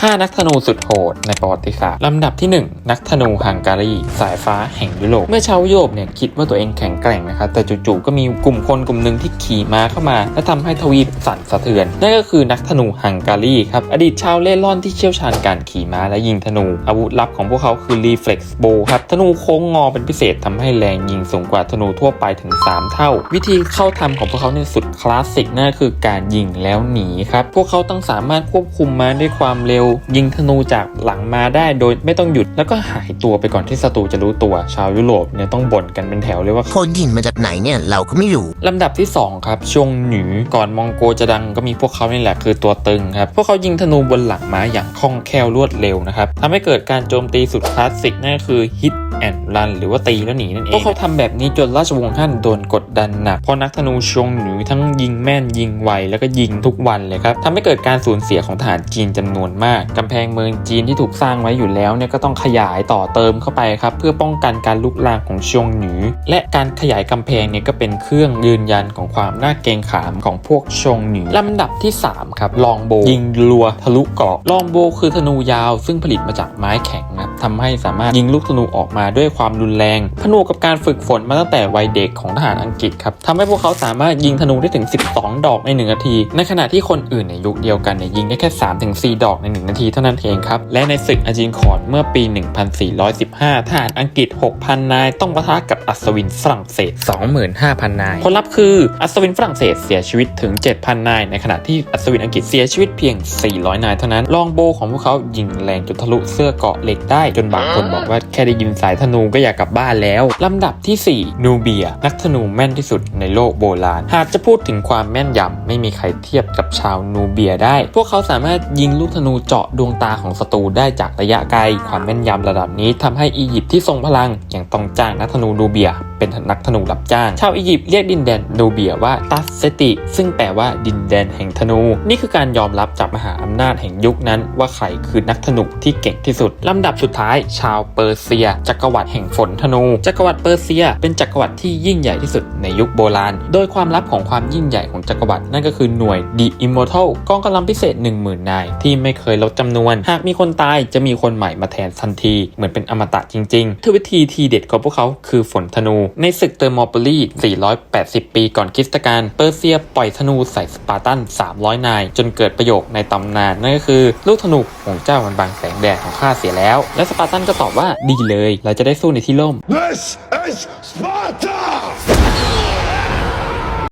5 นักธนูสุดโหดในประวัติศาสตร์ลำดับที่ 1 นักธนูฮังการี สายฟ้าแห่งยุโรป เมื่อชาวยุโรปเนี่ยคิดว่าตัวเองแข็งแกร่งนะครับแต่จู่ๆก็มีกลุ่มคนกลุ่มหนึ่งที่ขี่ม้าเข้ามา และทำให้ทวีปสั่นสะเทือน นั่นก็คือนักธนูฮังการีครับ อดีตชาวเล่ร่อนที่เชี่ยวชาญการขี่ม้าและยิงธนู อาวุธลับของพวกเขาคือ reflex bow ครับธนูโค้งงอเป็นพิเศษทำให้แรงยิงสูงกว่าธนูทั่วไปถึง 3 เท่า วิธีเข้าทำของพวกเขาเนี่ยสุดคลาสสิกนั่นคือการยิงแล้วหนีครับพวกเขาต้องสามารถควบคุมม้าด้วยความเร็วยิงธนูจากหลังมาได้โดยไม่ต้องหยุดแล้วก็หายตัวไปก่อนที่ศัตรูจะรู้ตัวชาวยุโรปเนี่ยต้องบ่นกันเป็นแถวเลยว่าคนยินมาจากไหนเนี่ยเราก็ไม่รู้ลำดับที่ 2 ครับช่วงหนีก่อนมองโกจะดังก็มีพวกเขานี่แหละคือตัวตึงครับพวกเขายิงธนูบนหลังม้าอย่างคล่องแคล่วรวดเร็วนะครับทำให้เกิดการโจมตีสุดคลาสสิกนั่นก็คือ hit and run หรือว่าตีแล้วหนีนั่นเองพวกเขาทำแบบนี้จนราชวงศ์ฮั่นโดนกดดันหนักเพราะนักธนูชงหนีทั้งยิงแม่นยิงไวแล้วก็ยิงทุกวันเลยครับทำให้เกิดการสูญเสียของทหารจีนจำนวนมากกำแพงเมืองจีนที่ถูกสร้างไว้อยู่แล้วเนี่ยก็ต้องขยายต่อเติมเข้าไปครับเพื่อป้องกันการลุกลามของชงหนีและการขยายกำแพงเนี่ยก็เป็นเครื่องยืนยันของความน่าเกรงขามของพวกชงหนีลำดับที่ 3 ครับลองโบยิงรัวทะลุเกราะลองโบคือธนูยาว ซึ่งผลิตมาจากไม้แข็งครับทำให้สามารถยิงลูกธนูออกมาด้วยความรุนแรง ผนวกกับการฝึกฝนมาตั้งแต่วัยเด็กของทหารอังกฤษครับทำให้พวกเขาสามารถยิงธนูได้ถึง 12 ดอกใน 1 นาที ในขณะที่คนอื่นในยุคเดียวกันเนี่ยยิงได้แค่ 3-4 ดอกใน 1 นาทีเท่านั้นเองครับ และในศึกอาจินคอร์ดเมื่อปี 1415 ทหารอังกฤษ 6,000 นาย ต้องปะทะกับอัศวินฝรั่งเศส 25,000 นาย ผลลัพธ์คืออัศวินฝรั่งเศสเสียชีวิตถึง 7,000 นาย ในขณะที่อัศวินอังกฤษเสียชีวิตเพียง 400 นายเท่านั้น ลองโบของพวกเขายิงแรงจนทะลุเสื้อเกราะเหล็กได้จนบางคนบอกว่าแค่ได้ยินสายธนูก็อยากกลับบ้านแล้ว ลำดับที่ 4 นูเบีย นักธนูแม่นที่สุดในโลกโบราณ หากจะพูดถึงความแม่นยำไม่มีใครเทียบกับชาวนูเบียได้ พวกเขาสามารถยิงลูกธนูเจาะดวงตาของศัตรูได้จากระยะไกล ความแม่นยำระดับนี้ทำให้อียิปต์ที่ทรงพลังยังต้องจ้างนักธนูนูเบีย เป็นนักธนูรับจ้าง ชาวอียิปต์เรียกดินแดนนูเบียว่าตัสเซติ ซึ่งแปลว่าดินแดนแห่งธนู นี่คือการยอมรับจากมหาอำนาจแห่งยุคนั้น ว่าใครคือนักธนูที่เก่งที่สุดลำดับสุดท้าย ชาวเปอร์เซียจักรวรรดิแห่งฝนธนู จักรวรรดิเปอร์เซีย เป็นจักรวรรดิที่ยิ่งใหญ่ที่สุดในยุคโบราณ โดยความลับของความยิ่งใหญ่ของจักรวรรดินั่นก็คือหน่วย The Immortal กองกำลังพิเศษ 10,000 นาย ที่ไม่เคยลดจำนวน หากมีคนตายจะมีคนใหม่มาแทนทันที เหมือนเป็นอมตะจริงๆทวิธีทีเด็ดของพวกเขาคือฝนธนู ในศึกเตอร์มโปลี480 ปีก่อนคริสตกาลเปอร์เซียปล่อยธนูใส่สปาร์ตัน 300 นาย จนเกิดประโยคในตำนานนั่นก็คือ ลูกธนูของเจ้ามันบังแส แดดของข้าเสียแล้ว และสปาร์ตันก็ตอบว่าดีเลย เราจะได้สู้ในที่ร่ม This is Sparta